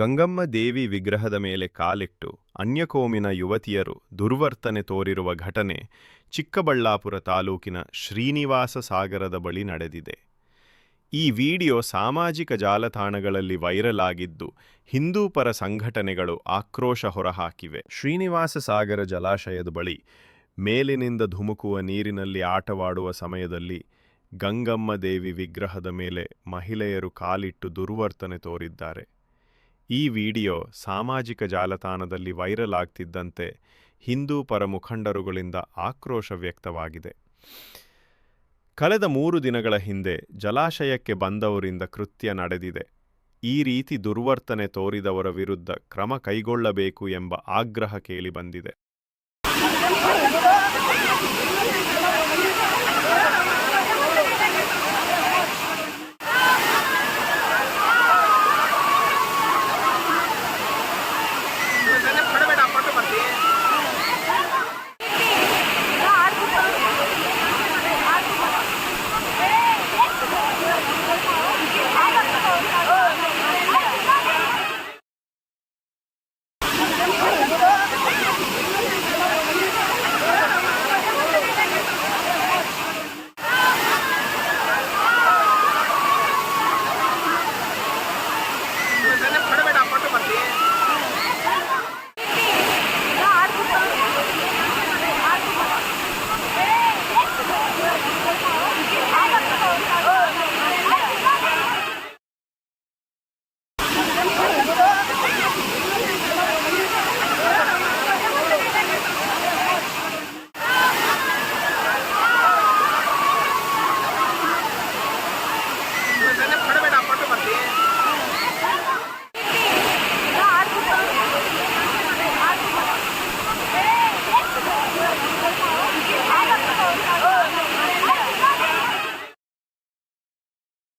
ಗಂಗಮ್ಮ ದೇವಿ ವಿಗ್ರಹದ ಮೇಲೆ ಕಾಲಿಟ್ಟು ಅನ್ಯಕೋಮಿನ ಯುವತಿಯರು ದುರ್ವರ್ತನೆ ತೋರಿರುವ ಘಟನೆ ಚಿಕ್ಕಬಳ್ಳಾಪುರ ತಾಲೂಕಿನ ಶ್ರೀನಿವಾಸ ಸಾಗರದ ಬಳಿ ನಡೆದಿದೆ. ಈ ವಿಡಿಯೋ ಸಾಮಾಜಿಕ ಜಾಲತಾಣಗಳಲ್ಲಿ ವೈರಲ್ ಆಗಿದ್ದು ಹಿಂದೂ ಪರ ಸಂಘಟನೆಗಳು ಆಕ್ರೋಶ ಹೊರಹಾಕಿವೆ. ಶ್ರೀನಿವಾಸ ಸಾಗರ ಜಲಾಶಯದ ಬಳಿ ಮೇಲಿನಿಂದ ಧುಮುಕುವ ನೀರಿನಲ್ಲಿ ಆಟವಾಡುವ ಸಮಯದಲ್ಲಿ ಗಂಗಮ್ಮ ದೇವಿ ವಿಗ್ರಹದ ಮೇಲೆ ಮಹಿಳೆಯರು ಕಾಲಿಟ್ಟು ದುರ್ವರ್ತನೆ ತೋರಿದ್ದಾರೆ. ಈ ವಿಡಿಯೋ ಸಾಮಾಜಿಕ ಜಾಲತಾಣದಲ್ಲಿ ವೈರಲ್ ಆಗ್ತಿದ್ದಂತೆ ಹಿಂದೂ ಪರ ಮುಖಂಡರುಗಳಿಂದ ಆಕ್ರೋಶ ವ್ಯಕ್ತವಾಗಿದೆ. ಕಳೆದ ಮೂರು ದಿನಗಳ ಹಿಂದೆ ಜಲಾಶಯಕ್ಕೆ ಬಂದವರಿಂದ ಕೃತ್ಯ ನಡೆದಿದೆ. ಈ ರೀತಿ ದುರ್ವರ್ತನೆ ತೋರಿದವರ ವಿರುದ್ಧ ಕ್ರಮ ಕೈಗೊಳ್ಳಬೇಕು ಎಂಬ ಆಗ್ರಹ ಕೇಳಿಬಂದಿದೆ.